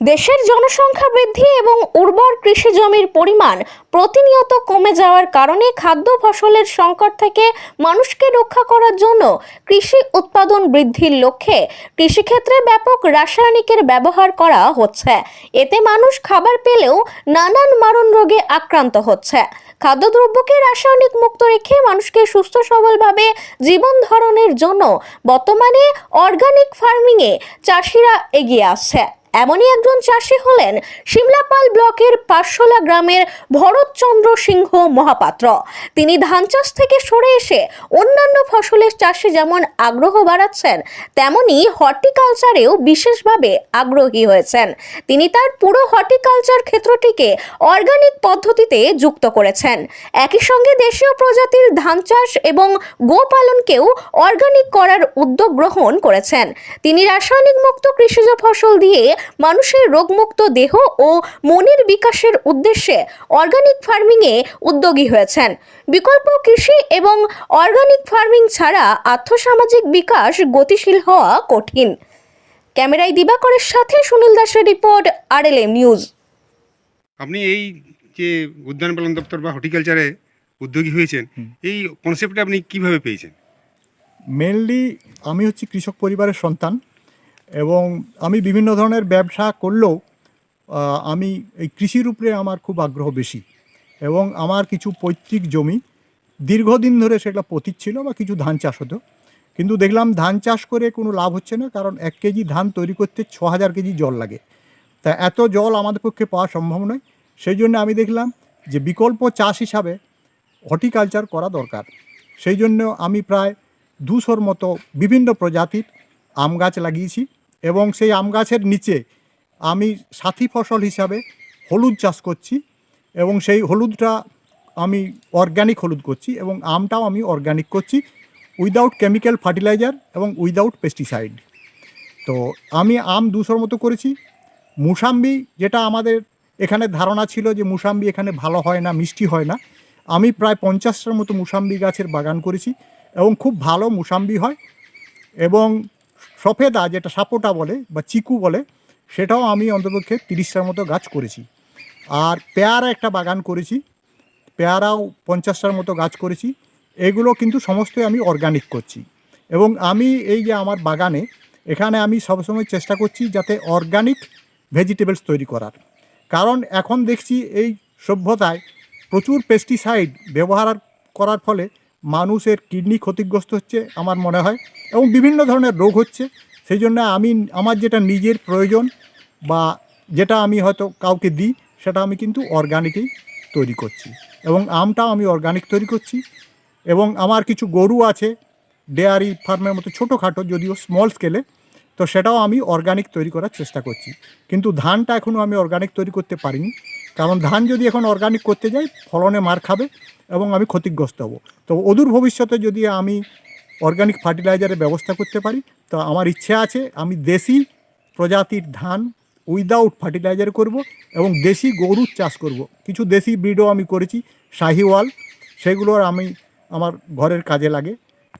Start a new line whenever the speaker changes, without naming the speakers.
দেশের জনসংখ্যা বৃদ্ধি এবং উর্বর কৃষি জমির পরিমাণ প্রতিনিয়ত কমে যাওয়ার কারণে খাদ্য ফসলের সংকট থেকে মানুষকে রক্ষা করার জন্য কৃষি উৎপাদন বৃদ্ধির লক্ষ্যে কৃষিক্ষেত্রে ব্যাপক রাসায়নিকের ব্যবহার করা হচ্ছে। এতে মানুষ খাবার পেলেও নানান মারণ রোগে আক্রান্ত হচ্ছে। খাদ্যদ্রব্যকে রাসায়নিক মুক্ত রেখে মানুষকে সুস্থ সবলভাবে জীবন ধারণের জন্য বর্তমানে অর্গানিক ফার্মিংয়ে চাষিরা এগিয়ে আসছে। এমনই একজন চাষি হলেন সিমলাপাল ব্লকের পাঁচশোলা গ্রামের ভরতচন্দ্র সিংহ মহাপাত্র। তিনি ধান চাষ থেকে সরে এসে অন্যান্য ফসলের চাষে যেমন আগ্রহ বাড়াচ্ছেন, তেমনি হর্টিকালচারেও বিশেষভাবে আগ্রহী হয়েছেন। তিনি তার পুরো হর্টিকালচার ক্ষেত্রটিকে অর্গানিক পদ্ধতিতে যুক্ত করেছেন। একই সঙ্গে দেশীয় প্রজাতির ধান চাষ এবং গোপালনকেও অর্গানিক করার উদ্যোগ গ্রহণ করেছেন। তিনি রাসায়নিক মুক্ত কৃষিজ ফসল দিয়ে মানুষের রোগমুক্ত দেহ ও মনের বিকাশের উদ্দেশ্যে অর্গানিক ফার্মিংয়ে উদ্যোগী হয়েছেন। বিকল্প কৃষি এবং অর্গানিক ফার্মিং ছাড়া আর্থসামাজিক বিকাশ গতিশীল হওয়া কঠিন। ক্যামেরায় দিবাকরের সাথে সুনীল দাসের রিপোর্ট আরএলএম নিউজ।
আপনি এই যে উদ্যান পালন দপ্তর বা হর্টিকালচারে উদ্যোগী হয়েছেন এই কনসেপ্টটা আপনি কীভাবে পেয়েছেন?
মেনলি আমি হচ্ছি কৃষক পরিবারের সন্তান। এবং আমি বিভিন্ন ধরনের ব্যবসা করলেও আমি এই কৃষির উপরে আমার খুব আগ্রহ বেশি এবং আমার কিছু পৈতৃক জমি দীর্ঘদিন ধরে সেটা পতিত ছিল বা কিছু ধান চাষ হতো। কিন্তু দেখলাম ধান চাষ করে কোনো লাভ হচ্ছে না, কারণ এক কেজি ধান তৈরি করতে ছ হাজার কেজি জল লাগে। তা এত জল আমাদের পক্ষে পাওয়া সম্ভব নয়। সেই জন্য আমি দেখলাম যে বিকল্প চাষ হিসাবে হর্টিকালচার করা দরকার। সেই জন্য আমি প্রায় দুশোর মতো বিভিন্ন প্রজাতির আম গাছ লাগিয়েছি। এবং সেই আম গাছের নিচে আমি সাথী ফসল হিসাবে হলুদ চাষ করছি এবং সেই হলুদটা আমি অর্গানিক হলুদ করছি এবং আমটাও আমি অর্গানিক করছি উইদাউট কেমিক্যাল ফার্টিলাইজার এবং উইদাউট পেস্টিসাইড তো আমি আম দুশোর মতো করেছি। মুসাম্বি যেটা আমাদের এখানে ধারণা ছিল যে মুসাম্বি এখানে ভালো হয় না, মিষ্টি হয় না। আমি প্রায় পঞ্চাশটার মতো মুসাম্বি গাছের বাগান করেছি এবং খুব ভালো মুসাম্বি হয় এবং সফেদা যেটা সাপোটা বলে বা চিকু বলে, সেটাও আমি অন্তপক্ষে তিরিশটার মতো গাছ করেছি। আর পেয়ারা একটা বাগান করেছি, পেয়ারাও পঞ্চাশটার মতো গাছ করেছি। এগুলো কিন্তু সমস্তই আমি অর্গানিক করছি। এবং আমি এই যে আমার বাগানে, এখানে আমি সবসময় চেষ্টা করছি যাতে অর্গানিক ভেজিটেবলস তৈরি করার। কারণ এখন দেখছি এই সভ্যতায় প্রচুর পেস্টিসাইড ব্যবহার করার ফলে মানুষের কিডনি ক্ষতিগ্রস্ত হচ্ছে আমার মনে হয় এবং বিভিন্ন ধরনের রোগ হচ্ছে। সেই জন্য আমি, আমার যেটা নিজের প্রয়োজন বা যেটা আমি হয়তো কাউকে দিই, সেটা আমি কিন্তু অর্গানিকেই তৈরি করছি এবং আমটাও আমি অর্গানিক তৈরি করছি এবং আমার কিছু গরু আছে ডেয়ারি ফার্মের মতো ছোটোখাটো, যদিও স্মল স্কেলে তো সেটাও আমি অর্গানিক তৈরি করার চেষ্টা করছি। কিন্তু ধানটা এখনও আমি অর্গানিক তৈরি করতে পারিনি। কারণ ধান যদি এখন অর্গানিক করতে যাই, ফলনে মার খাবে এবং আমি ক্ষতিগ্রস্ত হব। তো অদূর ভবিষ্যতে যদি আমি অর্গানিক ফার্টিলাইজারের ব্যবস্থা করতে পারি, তো আমার ইচ্ছে আছে আমি দেশি প্রজাতির ধান উইদাউট ফার্টিলাইজার করব এবং দেশি গরুর চাষ করব। কিছু দেশি ব্রিডও আমি করেছি, শাহিওয়াল। সেগুলোর আমি আমার ঘরের কাজে লাগে।